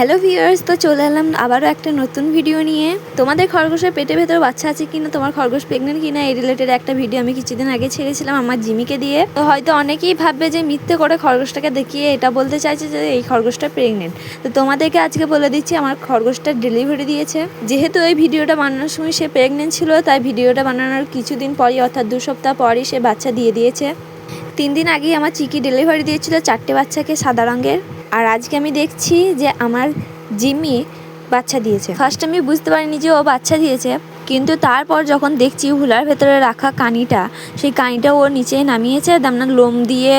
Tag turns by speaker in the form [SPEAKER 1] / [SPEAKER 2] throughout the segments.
[SPEAKER 1] Hello viewers তো চলে এলাম আবারও একটা নতুন ভিডিও নিয়ে। তোমাদের খরগোশের পেটের ভেতর বাচ্চা আছে কিনা, তোমার খরগোশ প্রেগনেন্ট কিনা, এই রিলেটেড একটা ভিডিও আমি কিছুদিন আগে ছেড়েছিলাম আমার জিমিকে দিয়ে। তো হয়তো অনেকেই ভাববে যে মিথ্যে করে খরগোশটাকে দেখিয়ে এটা বলতে চাইছে যে এই খরগোশটা প্রেগনেন্ট তো তোমাদেরকে আজকে বলে দিচ্ছি, আমার খরগোশটা ডেলিভারি দিয়েছে। যেহেতু এই ভিডিওটা বানানোর সময় সে প্রেগনেন্ট ছিল, তাই ভিডিওটা বানানোর কিছুদিন পরই, অর্থাৎ দু সপ্তাহ পরই সে বাচ্চা দিয়ে দিয়েছে। তিন দিন আগেই আমার চিকি ডেলিভারি দিয়েছিল চারটে বাচ্চাকে সাদা রঙের। আর আজকে আমি দেখছি যে আমার জিমি বাচ্চা দিয়েছে। ফার্স্ট আমি বুঝতে পারিনি যে ও বাচ্চা দিয়েছে। কিন্তু তারপর যখন দেখছি হুলার ভেতরে রাখা কানিটা, সেই কানিটা ও নিচে নামিয়েছে আপনার লোম দিয়ে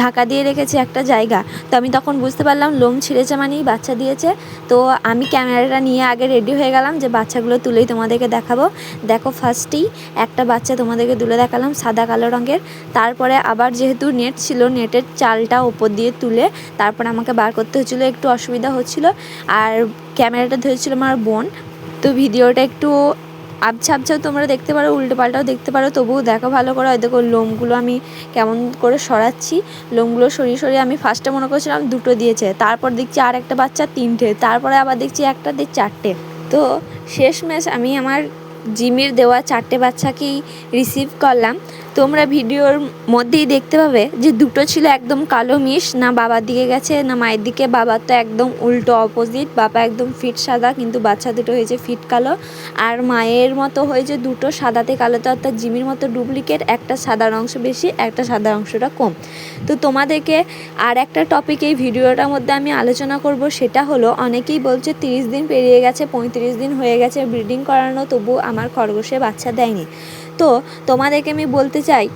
[SPEAKER 1] ঢাকা দিয়ে রেখেছে একটা জায়গা। তো আমি তখন বুঝতে পারলাম লোম ছিঁড়েছে মানেই বাচ্চা দিয়েছে। তো আমি ক্যামেরাটা নিয়ে আগে রেডি হয়ে গেলাম যে বাচ্চাগুলো তুলেই তোমাদেরকে দেখাবো। দেখো ফার্স্টেই একটা বাচ্চা তোমাদেরকে তুলে দেখালাম সাদা কালো রঙের। তারপরে আবার যেহেতু নেট ছিল, নেটের চালটা ওপর দিয়ে তুলে তারপরে আমাকে বার করতে হচ্ছিল একটু অসুবিধা হচ্ছিল। আর ক্যামেরাটা ধরেছিল আমার বোন। তো ভিডিওটা একটু আবছা আবছাও তোমরা দেখতে পারো উল্টো পাল্টাও দেখতে পারো, তবুও দেখো ভালো করে। দেখো লোমগুলো আমি কেমন করে সরাচ্ছি। লোমগুলো সরিয়ে সরিয়ে আমি ফার্স্টে মনে করছিলাম দুটো দিয়েছে, তারপর দেখছি আর একটা বাচ্চা তিনটে, তারপরে আবার দেখছি একটা দিয়ে চারটে। তো শেষ শেষমেশ আমি আমার জিমির দেওয়া চারটে বাচ্চাকেই রিসিভ করলাম। তোমরা ভিডিওর মধ্যেই দেখতে পাবে যে দুটো ছিল একদম কালো মিশ, না বাবার দিকে গেছে, না মায়ের দিকে। বাবা তো একদম উল্টো অপোজিট বাবা একদম ফিট সাদা, কিন্তু বাচ্চা দুটো হয়েছে ফিট কালো। আর মায়ের মতো হয়েছে দুটো সাদাতে কালোতে অর্থাৎ জিমির মতো ডুপ্লিকেট একটা সাদার অংশ বেশি, একটা সাদা অংশটা কম। তো তোমাদেরকে আর একটা টপিক এই ভিডিওটার মধ্যে আমি আলোচনা করব, সেটা হলো অনেকেই বলছে তিরিশ দিন পেরিয়ে গেছে, পঁয়ত্রিশ দিন হয়ে গেছে ব্রিডিং করানো তবু আমার খরগোশে বাচ্চা দেয়নি। তো তোমাদেরকে আমি বলতে চাই?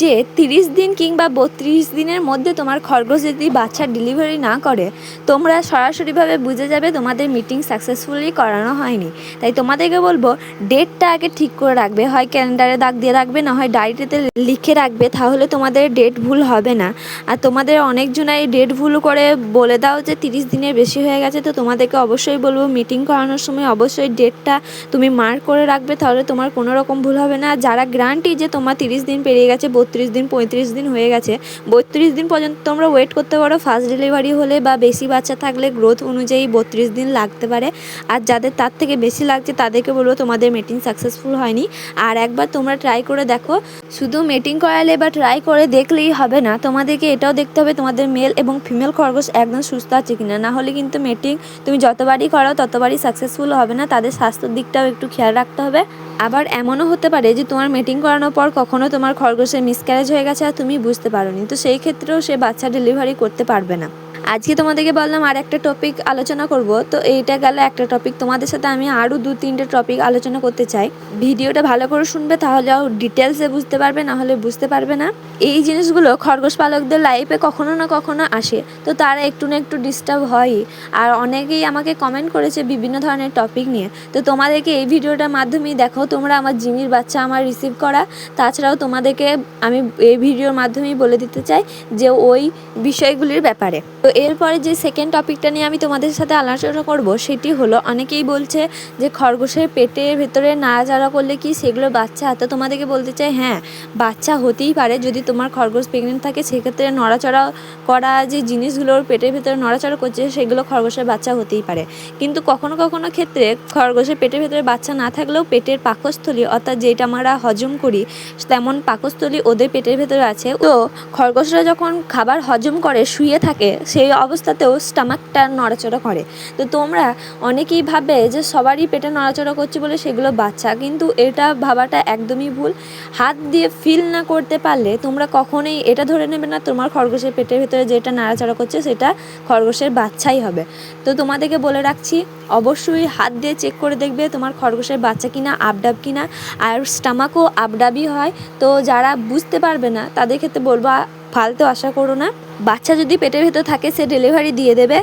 [SPEAKER 1] যে তিরিশ দিন কিংবা বত্রিশ দিনের মধ্যে তোমার খরগোশ যদি বাচ্চা ডেলিভারি না করে, তোমরা সরাসরিভাবে বুঝে যাবে তোমাদের মিটিং সাকসেসফুলি করানো হয়নি। তাই তোমাদেরকে বলব ডেটটা আগে ঠিক করে রাখবে। হয় ক্যালেন্ডারে দাগ দিয়ে রাখবে, না হয় ডায়েরিতে লিখে রাখবে, তাহলে তোমাদের ডেট ভুল হবে না। আর তোমাদের অনেকজনাই ডেট ভুল করে বলে দাও যে তিরিশ দিনের বেশি হয়ে গেছে, তো তোমাদেরকে অবশ্যই বলব মিটিং করানোর সময় অবশ্যই ডেটটা তুমি মার্ক করে রাখবে, তাহলে তোমার কোনো রকম ভুল হবে না। যারা গ্রান্টি যে তোমার তিরিশ দিন পেরিয়ে গেছে বত্রিশ দিন, পঁয়ত্রিশ দিন হয়ে গেছে। বত্রিশ দিন পর্যন্ত তোমরা ওয়েট করতে পারো। ফার্স্ট ডেলিভারি হলে বা বেশি বাচ্চা থাকলে গ্রোথ অনুযায়ী বত্রিশ দিন লাগতে পারে। আর যাদের তার থেকে বেশি লাগছে, তাদেরকে বলব তোমাদের মিটিং সাকসেসফুল হয়নি। আর একবার তোমরা ট্রাই করে দেখো। শুধু মিটিং করালে বা ট্রাই করে দেখলেই হবে না। তোমাদেরকে এটাও দেখতে হবে, তোমাদের মেল এবং ফিমেল খরগোশ একদম সুস্থ আছে কিনা। না হলে কিন্তু মিটিং তুমি যতবারই করো, ততবারই সাকসেসফুল হবে না। তাদের স্বাস্থ্যের দিকটাও একটু খেয়াল রাখতে হবে। আবার এমনও হতে পারে যে তোমার মিটিং করানোর পর কখনো তোমার খরগোশের মিসক্যারেজ হয়ে গেছে আর তুমি বুঝতে পারোনি। তো সেই ক্ষেত্রেও সে বাচ্চা ডেলিভারি করতে পারবে না। আজকে তোমাদেরকে বললাম আর একটা টপিক আলোচনা করব। তো এইটা গেল একটা টপিক তোমাদের সাথে আমি আরও দু তিনটে টপিক আলোচনা করতে চাই। ভিডিওটা ভালো করে শুনবে, তাহলে ডিটেলসে বুঝতে পারবে, না হলে বুঝতে পারবে না। এই জিনিসগুলো খরগোশ পালকদের লাইফে কখনো না কখনো আসে। তো তারা একটু না একটু ডিস্টার্ব হয়ই। আর অনেকেই আমাকে কমেন্ট করেছে বিভিন্ন ধরনের টপিক নিয়ে। তো তোমাদেরকে এই ভিডিওটার মাধ্যমেই দেখো, তোমরা আমার জিমির বাচ্চা আমার রিসিভ করা। তাছাড়াও তোমাদেরকে আমি এই ভিডিওর মাধ্যমেই বলে দিতে চাই যে ওই বিষয়গুলির ব্যাপারে। তো এরপরে যে সেকেন্ড টপিকটা নিয়ে আমি তোমাদের সাথে আলোচনা করব, সেটি হলো অনেকেই বলছে যে খরগোশের পেটের ভেতরে নাড়াচাড়া করলে কি সেগুলো বাচ্চা? তো তোমাদেরকে বলতে চাই হ্যাঁ বাচ্চা হতেই পারে যদি তোমার খরগোশ প্রেগনেন্ট থাকে। সেক্ষেত্রে নড়াচড়া করা যে জিনিসগুলোর পেটের ভেতরে নড়াচড়া করছে, সেগুলো খরগোশের বাচ্চা হতেই পারে। কিন্তু কখনো কখনো ক্ষেত্রে খরগোশের পেটের ভেতরে বাচ্চা না থাকলেও পেটের পাকস্থলী, অর্থাৎ যেটা আমরা হজম করি, তেমন পাকস্থলী ওদের পেটের ভেতরে আছে। তো খরগোশরা যখন খাবার হজম করে, শুয়ে থাকে সেই অবস্থাতেও স্টামাকটা নড়াচড়া করে। তো তোমরা অনেকেই ভাবে যে সবারই পেটে নড়াচড়া করছে বলে সেগুলো বাচ্চা, কিন্তু এটা ভাবাটা একদমই ভুল। হাত দিয়ে ফিল না করতে পারলে তোমরা কখনোই এটা ধরে নেবে না, তোমার খরগোশের পেটের ভেতরে যেটা নাড়াচড়া করছে সেটা খরগোশের বাচ্চাই হবে। তো তোমাদেরকে বলে রাখছি, অবশ্যই হাত দিয়ে চেক করে দেখবে তোমার খরগোশের বাচ্চা কিনা, আপডাব কিনা, আর স্টামাকও আপডাবই হয়। তো যারা বুঝতে পারবে না, তাদের ক্ষেত্রে বলব ফালতু আশা করো না। বাচ্চা যদি পেটের ভেতর থাকে, সে ডেলিভারি দিয়ে দেবে।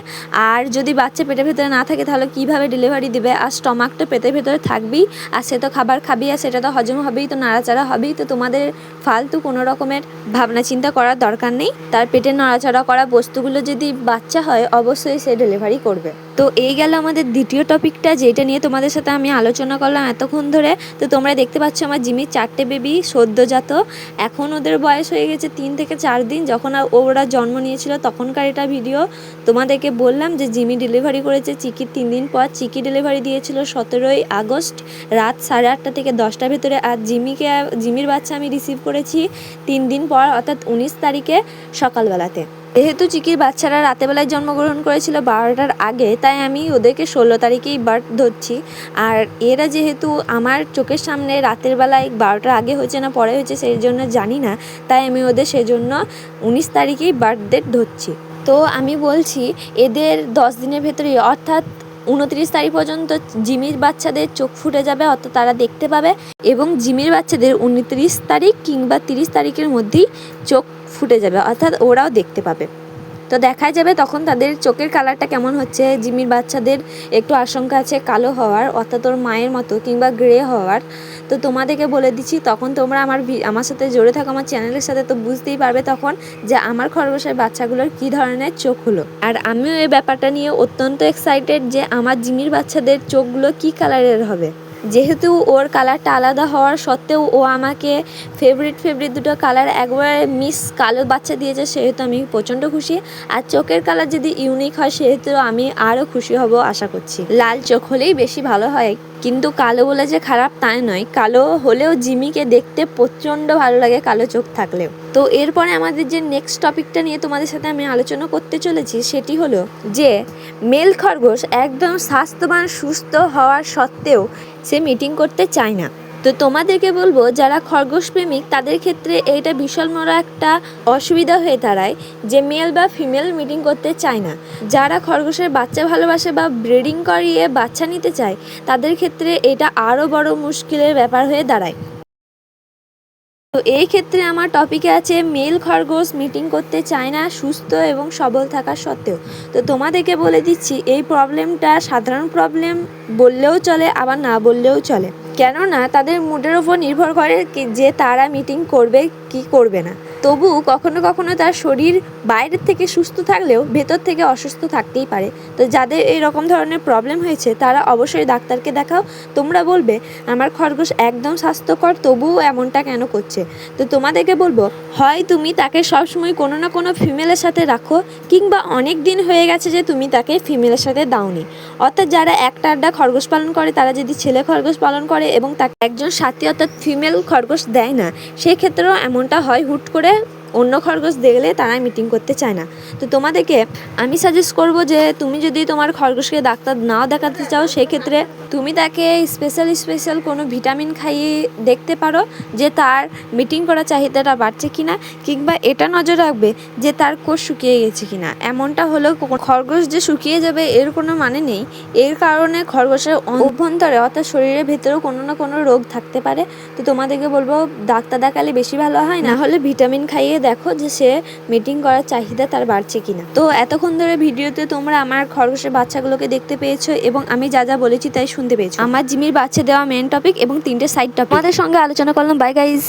[SPEAKER 1] আর যদি বাচ্চা পেটের ভেতরে না থাকে, তাহলে কীভাবে ডেলিভারি দিবে? আর স্টমাকটা পেটের ভেতরে থাকবেই। আর সে তো খাবার খাবি আর সেটা তো হজম হবেই, তো নাড়াচাড়া হবেই। তো তোমাদের ফালতু কোনো রকমের ভাবনা চিন্তা করার দরকার নেই। তার পেটে নাড়াচাড়া করা বস্তুগুলো যদি বাচ্চা হয়, অবশ্যই সে ডেলিভারি করবে। তো এই গেল আমাদের দ্বিতীয় টপিকটা, যেটা নিয়ে তোমাদের সাথে আমি আলোচনা করলাম এতক্ষণ ধরে। তো তোমরা দেখতে পাচ্ছ আমার জিমির চারটে বেবি সদ্যজাত। এখন ওদের বয়স হয়ে গেছে তিন থেকে চার দিন, যখন ওরা জন্ম নিয়েছিল, তখনকার এটা ভিডিও। তোমাদেরকে বললাম যে, জিমি ডেলিভারি করেছে চিকির তিন দিন পর। চিকি ডেলিভারি দিয়েছিল সতেরোই আগস্ট রাত সাড়ে আটটা থেকে দশটার ভেতরে। আর জিমিকে, জিমির বাচ্চা আমি রিসিভ করেছি তিন দিন পর, অর্থাৎ উনিশ তারিখে সকালবেলাতে। যেহেতু চিকির বাচ্চারা রাতেবেলায় জন্মগ্রহণ করেছিল বারোটার আগে, তাই আমি ওদেরকে ষোলো তারিখেই বার্থ ধরছি। আর এরা যেহেতু আমার চোখের সামনে রাতের বেলায় বারোটার আগে হয়েছে না, পরে হয়েছে সেই জন্য জানি না, তাই আমি ওদের সেজন্য উনিশ তারিখেই বার্থ ডেট ধরছি। তো আমি বলছি, এদের দশ দিনের ভেতরে অর্থাৎ উনত্রিশ তারিখ পর্যন্ত জিমির বাচ্চাদের চোখ ফুটে যাবে, অর্থাৎ তারা দেখতে পাবে। এবং জিমির বাচ্চাদের উনত্রিশ তারিখ কিংবা তিরিশ তারিখের মধ্যেই চোখ ফুটে যাবে, অর্থাৎ ওরাও দেখতে পাবে। তো দেখা যাবে তখন তাদের চোখের কালারটা কেমন হচ্ছে জিমির বাচ্চাদের একটু আশঙ্কা আছে কালো হওয়ার, অর্থাৎ ওর মায়ের মতো কিংবা গ্রে হওয়ার। তো তোমাদেরকে বলে দিচ্ছি, তখন তোমরা আমার আমার সাথে জড়ে থাকো, আমার চ্যানেলের সাথে, তো বুঝতেই পারবে তখন যে আমার খরগোশের বাচ্চাগুলোর কী ধরনের চোখ হলো। আর আমিও এই ব্যাপারটা নিয়ে অত্যন্ত এক্সাইটেড যে আমার জিমির বাচ্চাদের চোখগুলো কী কালারের হবে। যেহেতু ওর কালারটা আলাদা হওয়ার সত্ত্বেও ও আমাকে ফেভারিট ফেভারিট দুটো কালার একবারে মিস কালো বাচ্চা দিয়েছে, সেহেতু আমি প্রচণ্ড খুশি। আর চোখের কালার যদি ইউনিক হয়, সেহেতু আমি আরও খুশি হব আশা করছি। লাল চোখ হলেই বেশি ভালো হয়, কিন্তু কালো বলে যে খারাপ তাই নয়। কালো হলেও জিমিকে দেখতে প্রচণ্ড ভালো লাগে কালো চোখ থাকলেও। তো এরপরে আমাদের যে নেক্সট টপিকটা নিয়ে তোমাদের সাথে আমি আলোচনা করতে চলেছি সেটি হলো যে মেল খরগোশ একদম স্বাস্থ্যবান, সুস্থ হওয়ার সত্ত্বেও সে মিটিং করতে চায় না। তো তোমাদেরকে বলব, যারা খরগোশ প্রেমিক, তাদের ক্ষেত্রে এইটা বিশাল বড় একটা অসুবিধা হয়ে দাঁড়ায় যে মেল বা ফিমেল মিটিং করতে চায় না। যারা খরগোশের বাচ্চা ভালোবাসে বা ব্রিডিং করিয়ে বাচ্চা নিতে চায়, তাদের ক্ষেত্রে এটা আরও বড় মুশকিলের ব্যাপার হয়ে দাঁড়ায়। তো এই ক্ষেত্রে আমার টপিকে আছে মেল খরগোশ মিটিং করতে চায় না, সুস্থ এবং সবল থাকা সত্ত্বেও। তো তোমাদেরকে বলে দিচ্ছি, এই প্রবলেমটা সাধারণ প্রবলেম বললেও চলে, আবার না বললেও চলে। কেননা, তাদের মুডের ওপর নির্ভর করে যে তারা মিটিং করবে, কি করবে না। তবু কখনো কখনো তার শরীর বাইরের থেকে সুস্থ থাকলেও ভেতর থেকে অসুস্থ থাকতেই পারে। তো যাদের এই রকম ধরনের প্রবলেম হয়েছে, তারা অবশ্যই ডাক্তারকে দেখাও। তোমরা বলবে, আমার খরগোশ একদম স্বাস্থ্যকর, তবুও এমনটা কেন করছে? তো তোমাদেরকে বলব, হয় তুমি তাকে সবসময় কোনো না কোনো ফিমেলের সাথে রাখো, কিংবা অনেক দিন হয়ে গেছে যে তুমি তাকে ফিমেলের সাথে দাওনি। অর্থাৎ যারা একটা আড্ডা খরগোশ পালন করে, তারা যদি ছেলে খরগোশ পালন করে এবং তাকে একজন সাথী অর্থাৎ ফিমেল খরগোশ দেয় না সেই ক্ষেত্রেও এমনটা হয় হুট করে অন্য খরগোশ দেখলে তারা মিটিং করতে চায় না। তো তোমাদেরকে আমি সাজেস্ট করব যে, তুমি যদি তোমার খরগোশকে ডাক্তার নাও দেখাতে চাও, সেক্ষেত্রে তুমি তাকে স্পেশাল স্পেশাল কোনো ভিটামিন খাইয়ে দেখতে পারো যে তার মিটিং করার চাহিদাটা বাড়ছে কিনা, কিংবা এটা নজর রাখবে যে তার কোষ শুকিয়ে গেছে কি না এমনটা হলেও খরগোশ যে শুকিয়ে যাবে, এর কোনো মানে নেই। এর কারণে খরগোশের অভ্যন্তরে, অর্থাৎ শরীরের ভেতরেও কোনো না কোনো রোগ থাকতে পারে। তো তোমাদেরকে বলব, ডাক্তার দেখালে বেশি ভালো হয়, না হলে ভিটামিন খাইয়ে দেখো যে সে মিটিং করার চাহিদা তার বাড়ছে কিনা। তো এতক্ষণ ধরে ভিডিওতে তোমরা আমার খরগোশের বাচ্চাগুলোকে দেখতে পেয়েছ এবং আমি যা যা বলেছি তাই শুনতে পেয়েছ। আমার জিমির বাচ্চা দেওয়া মেন টপিক এবং তিনটে সাইড টপিক আমাদের সঙ্গে আলোচনা করলাম। By guys